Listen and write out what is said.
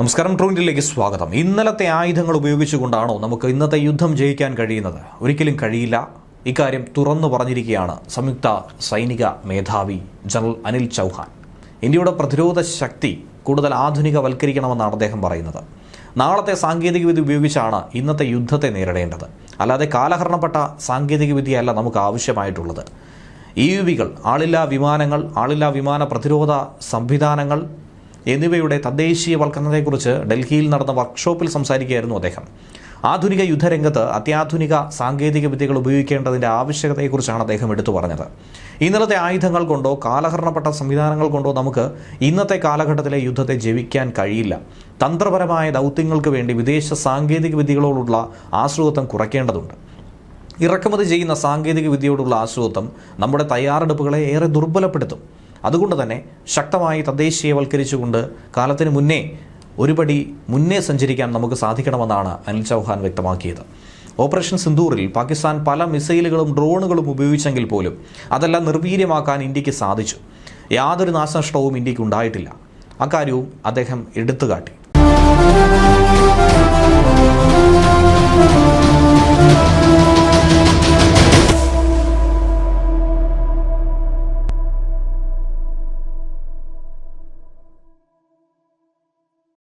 നമസ്കാരം ട്രൂൻഡിലേക്ക് സ്വാഗതം. ഇന്നലത്തെ ആയുധങ്ങൾ ഉപയോഗിച്ചുകൊണ്ടാണോ നമുക്ക് ഇന്നത്തെ യുദ്ധം ജയിക്കാൻ കഴിയുന്നത്? ഒരിക്കലും കഴിയില്ല. ഇക്കാര്യം തുറന്നു പറഞ്ഞിരിക്കുകയാണ് സംയുക്ത സൈനിക മേധാവി ജനറൽ അനിൽ ചൗഹാൻ. ഇന്ത്യയുടെ പ്രതിരോധ ശക്തി കൂടുതൽ ആധുനികവൽക്കരിക്കണമെന്നാണ് അദ്ദേഹം പറയുന്നത്. നാളത്തെ സാങ്കേതികവിദ്യ ഉപയോഗിച്ചാണ് ഇന്നത്തെ യുദ്ധത്തെ നേരിടേണ്ടത്. അല്ലാതെ കാലഹരണപ്പെട്ട സാങ്കേതികവിദ്യയല്ല നമുക്ക് ആവശ്യമായിട്ടുള്ളത്. ഇ യു വികൾ ആളില്ലാ വിമാനങ്ങൾ ആളില്ലാ വിമാന പ്രതിരോധ സംവിധാനങ്ങൾ എന്നിവയുടെ തദ്ദേശീയവൽക്കരണത്തെക്കുറിച്ച് ഡൽഹിയിൽ നടന്ന വർക്ക്ഷോപ്പിൽ സംസാരിക്കുകയായിരുന്നു അദ്ദേഹം. ആധുനിക യുദ്ധരംഗത്ത് അത്യാധുനിക സാങ്കേതിക വിദ്യകൾ ഉപയോഗിക്കേണ്ടതിന്റെ ആവശ്യകതയെക്കുറിച്ചാണ് അദ്ദേഹം എടുത്തു പറഞ്ഞത്. ഇന്നലത്തെ ആയുധങ്ങൾ കൊണ്ടോ കാലഹരണപ്പെട്ട സംവിധാനങ്ങൾ കൊണ്ടോ നമുക്ക് ഇന്നത്തെ കാലഘട്ടത്തിലെ യുദ്ധത്തെ ജയിക്കാൻ കഴിയില്ല. തന്ത്രപരമായ ദൗത്യങ്ങൾക്ക് വേണ്ടി വിദേശ സാങ്കേതിക വിദ്യകളോടുള്ള ആശ്രിതത്വം കുറയ്ക്കേണ്ടതുണ്ട്. ഇറക്കുമതി ചെയ്യുന്ന സാങ്കേതിക വിദ്യയോടുള്ള ആശ്രിതത്വം നമ്മുടെ തയ്യാറെടുപ്പുകളെ ഏറെ ദുർബലപ്പെടുത്തും. അതുകൊണ്ട് തന്നെ ശക്തമായി തദ്ദേശീയവൽക്കരിച്ചുകൊണ്ട് കാലത്തിന് മുന്നേ ഒരുപടി മുന്നേ സഞ്ചരിക്കാൻ നമുക്ക് സാധിക്കണമെന്നാണ് അനിൽ ചൗഹാൻ വ്യക്തമാക്കിയത്. ഓപ്പറേഷൻ സിന്ദൂറിൽ പാകിസ്ഥാൻ പല മിസൈലുകളും ഡ്രോണുകളും ഉപയോഗിച്ചെങ്കിൽ പോലും അതെല്ലാം നിർവീര്യമാക്കാൻ ഇന്ത്യയ്ക്ക് സാധിച്ചു. യാതൊരു നാശനഷ്ടവും ഇന്ത്യയ്ക്ക് ഉണ്ടായിട്ടില്ല. അക്കാര്യവും അദ്ദേഹം എടുത്തുകാട്ടി.